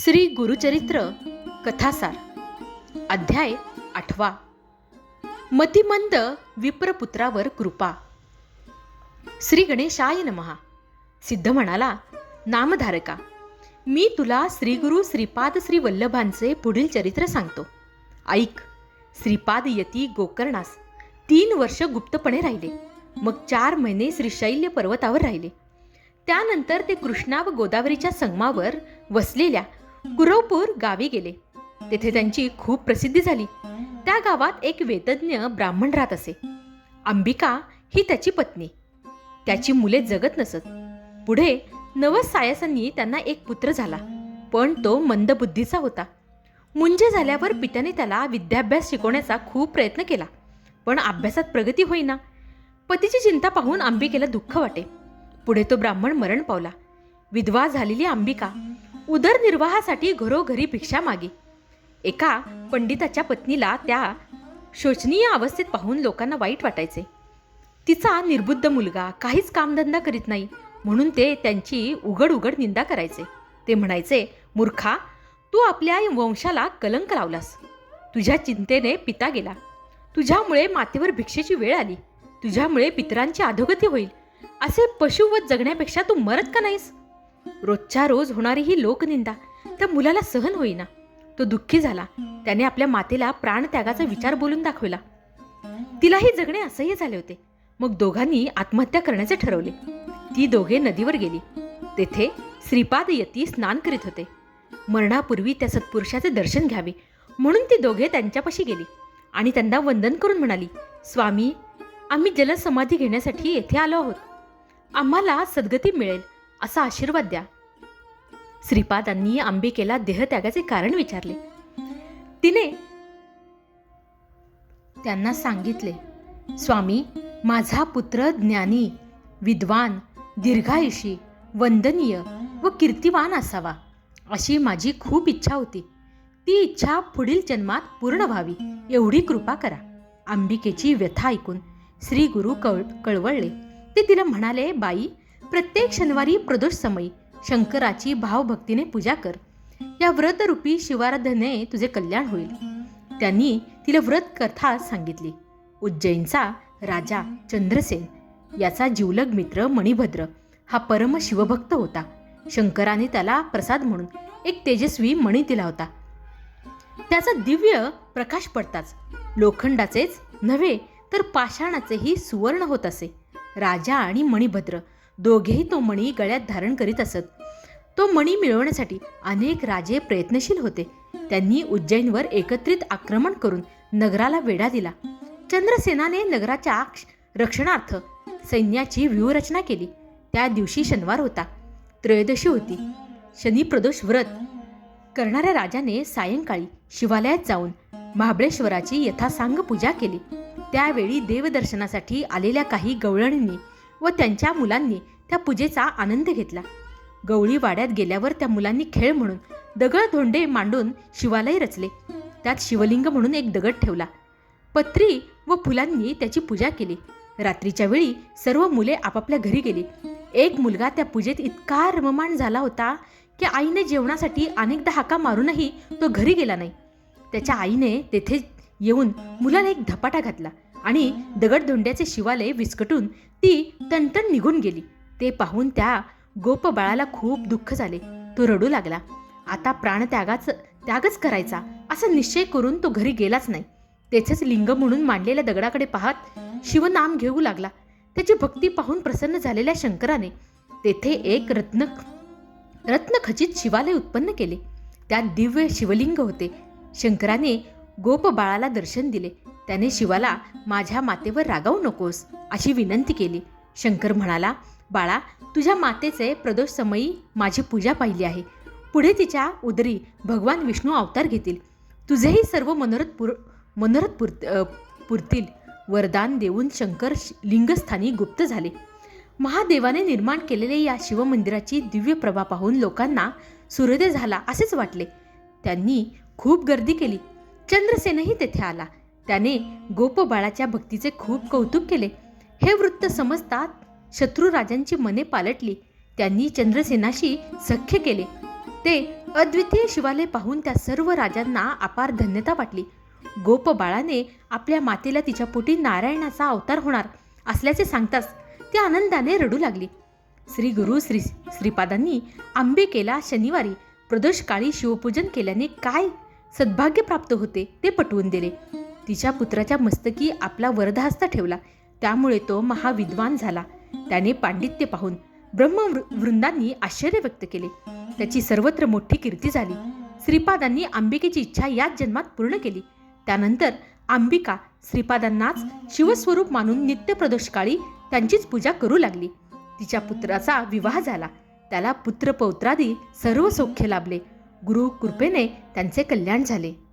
श्री गुरुचरित्र कथासार अध्याय आठवा. मतिमंद विप्रपुत्रावर कृपा. श्री गणेशाय नमहा सिद्ध म्हणाला नामधारका मी तुला श्रीगुरु श्रीपाद श्री वल्लभांचे पुढील चरित्र सांगतो. ऐक श्रीपाद यती गोकर्णास तीन वर्ष गुप्तपणे राहिले मग चार महिने श्रीशैल्य पर्वतावर राहिले. त्यानंतर ते कृष्णा व गोदावरीच्या संगमावर वसलेल्या कुरवपूर गावी गेले. तेथे त्यांची खूप प्रसिद्धी झाली. त्या गावात एक वेदज्ञ ब्राह्मण राहत असे. अंबिका ही त्याची पत्नी. त्याची मुले जगत नसत. पुढे नवस सायसांनी त्यांना एक पुत्र झाला. पण तो मंदबुद्धीचा होता. मुंजे झाल्यावर पित्याने त्याला विद्याभ्यास शिकवण्याचा खूप प्रयत्न केला. पण अभ्यासात प्रगती होईना. पतीची चिंता पाहून अंबिकेला दुःख वाटे. पुढे तो ब्राह्मण मरण पावला. विधवा झालेली अंबिका उदरनिर्वाहासाठी घरोघरी भिक्षा मागे. एका पंडिताच्या पत्नीला त्या शोचनीय अवस्थेत पाहून लोकांना वाईट वाटायचे. तिचा निर्बुद्ध मुलगा काहीच कामधंदा करीत नाही म्हणून ते त्यांची उघड उघड निंदा करायचे. ते म्हणायचे मूर्खा तू आपल्या वंशाला कलंक लावलास. तुझ्या चिंतेने पिता गेला. तुझ्यामुळे मातेवर भिक्षेची वेळ आली. तुझ्यामुळे पितरांची अधोगती होईल. असे पशुवत जगण्यापेक्षा तू मरत का नाहीस? रोजच्या रोज होणारी ही लोकनिंदा त्या मुलाला सहन होईना. तो दुःखी झाला. त्याने आपल्या मातेला प्राणत्यागाचा विचार बोलून दाखवला. तिलाही जगणे असह्य झाले होते. मग दोघांनी आत्महत्या करण्याचे ठरवले. ती दोघे नदीवर गेली. तेथे श्रीपाद यती स्नान करीत होते. मरणापूर्वी त्या सत्पुरुषाचे दर्शन घ्यावे म्हणून ती दोघे त्यांच्यापाशी गेली आणि त्यांना वंदन करून म्हणाली स्वामी आम्ही जलसमाधी घेण्यासाठी येथे आलो आहोत. आम्हाला सद्गती मिळेल. असा आशीर्वाद द्या. श्रीपादांनी अंबिकेला देहत्यागाचे कारण विचारले. तिने त्यांना सांगितले स्वामी माझा पुत्र ज्ञानी विद्वान दीर्घायुषी वंदनीय व कीर्तिवान असावा. अशी माझी खूप इच्छा होती. ती इच्छा पुढील जन्मात पूर्ण व्हावी एवढी कृपा करा. अंबिकेची व्यथा ऐकून श्री गुरु कळ कळवळले. ते तिला म्हणाले बाई प्रत्येक शनिवारी प्रदोष समयी शंकराची भावभक्तीने पूजा कर. या व्रतरूपी शिवाराधने तुझे कल्याण होईल. त्यांनी तिला व्रत कथा सांगितली. उज्जैनचा राजा चंद्रसेन याचा जीवलग मित्र मणिभद्र हा परम शिवभक्त होता. शंकराने त्याला प्रसाद म्हणून एक तेजस्वी मणी दिला होता. त्याचा दिव्य प्रकाश पडताच लोखंडाचेच नव्हे तर पाषाणाचेही सुवर्ण होत असे. राजा आणि मणिभद्र दोघेही तो मणी गळ्यात धारण करीत असत. तो मणी मिळवण्यासाठी अनेक राजे प्रयत्नशील होते. त्यांनी उज्जैनवर एकत्रित आक्रमण करून नगराला वेढा दिला. चंद्रसेनाने नगराच्या रक्षणार्थ सैन्याची व्यूहरचना केली. त्या दिवशी शनिवार होता. त्रयोदशी होती. शनिप्रदोष व्रत करणाऱ्या राजाने सायंकाळी शिवालयात जाऊन महाबळेश्वराची यथासांग पूजा केली. त्यावेळी देवदर्शनासाठी आलेल्या काही गवळणींनी व त्यांच्या मुलांनी त्या पूजेचा आनंद घेतला. गवळी वाड्यात गेल्यावर त्या मुलांनी खेळ म्हणून दगड धोंडे मांडून शिवालय रचले. त्यात शिवलिंग म्हणून एक दगड ठेवला. पत्री व फुलांनी त्याची पूजा केली. रात्रीच्या वेळी सर्व मुले आपापल्या घरी गेली. एक मुलगा त्या पूजेत इतका रममाण झाला होता की आईने जेवणासाठी अनेकदा हाका मारूनही तो घरी गेला नाही. त्याच्या आईने तेथे येऊन मुलाला एक धपाटा घातला. आणि दगडधोंड्याचे शिवालय विस्कटून ती तणतण निघून गेली. ते पाहून त्या गोप बाळाला खूप दुःख झाले. तो रडू लागला. आता प्राणत्यागाच त्यागच करायचा असा निश्चय करून तो घरी गेलाच नाही. तेथेच लिंग म्हणून मांडलेल्या दगडाकडे पाहत शिवनाम घेऊ लागला. त्याची भक्ती पाहून प्रसन्न झालेल्या शंकराने तेथे एक रत्न रत्नखचित शिवालय उत्पन्न केले. त्यात दिव्य शिवलिंग होते. शंकराने गोप बाळाला दर्शन दिले. त्याने शिवाला माझ्या मातेवर रागावू नकोस अशी विनंती केली. शंकर म्हणाला बाळा तुझ्या मातेचे प्रदोष समयी माझी पूजा पाहिली आहे. पुढे तिच्या उदरी भगवान विष्णू अवतार घेतील. तुझेही सर्व मनोरथ पुर मनोरथ पुर पुरतील. वरदान देऊन शंकर लिंगस्थानी गुप्त झाले. महादेवाने निर्माण केलेले या शिवमंदिराची दिव्य प्रभा पाहून लोकांना सूर्योदय झाला असेच वाटले. त्यांनी खूप गर्दी केली. चंद्रसेनही तेथे आला. त्याने गोपबाळाच्या भक्तीचे खूप कौतुक केले. हे वृत्त समजतात शत्रू राजांची मने पालटली. त्यांनी चंद्रसेनाशी सख्य केले. ते अद्वितीय शिवालय पाहून त्या सर्व राजांना अपार धन्यता वाटली. गोप बाळाने आपल्या मातेला तिच्या पोटी नारायणाचा अवतार होणार असल्याचे सांगताच ती आनंदाने रडू लागली. श्री गुरु श्री श्रीपादांनी आंबिकेला शनिवारी. प्रदोषकाळी शिवपूजन केल्याने काय सद्भाग्य प्राप्त होते ते पटवून दिले. तिच्या पुत्राच्या मस्तकी आपला वरदहस्त ठेवला. त्यामुळे तो महाविद्वान झाला. त्याने पांडित्य पाहून ब्रह्मवृंदांनी आश्चर्य व्यक्त केले. त्याची सर्वत्र मोठी कीर्ती झाली. श्रीपादांनी अंबिकेची इच्छा याच जन्मात पूर्ण केली. त्यानंतर अंबिका श्रीपादांनाच शिवस्वरूप मानून नित्य प्रदोषकाळी त्यांचीच पूजा करू लागली. तिच्या पुत्राचा विवाह झाला. त्याला पुत्र पौत्रादी सर्व सौख्य लाभले. गुरु कृपेने त्यांचे कल्याण झाले.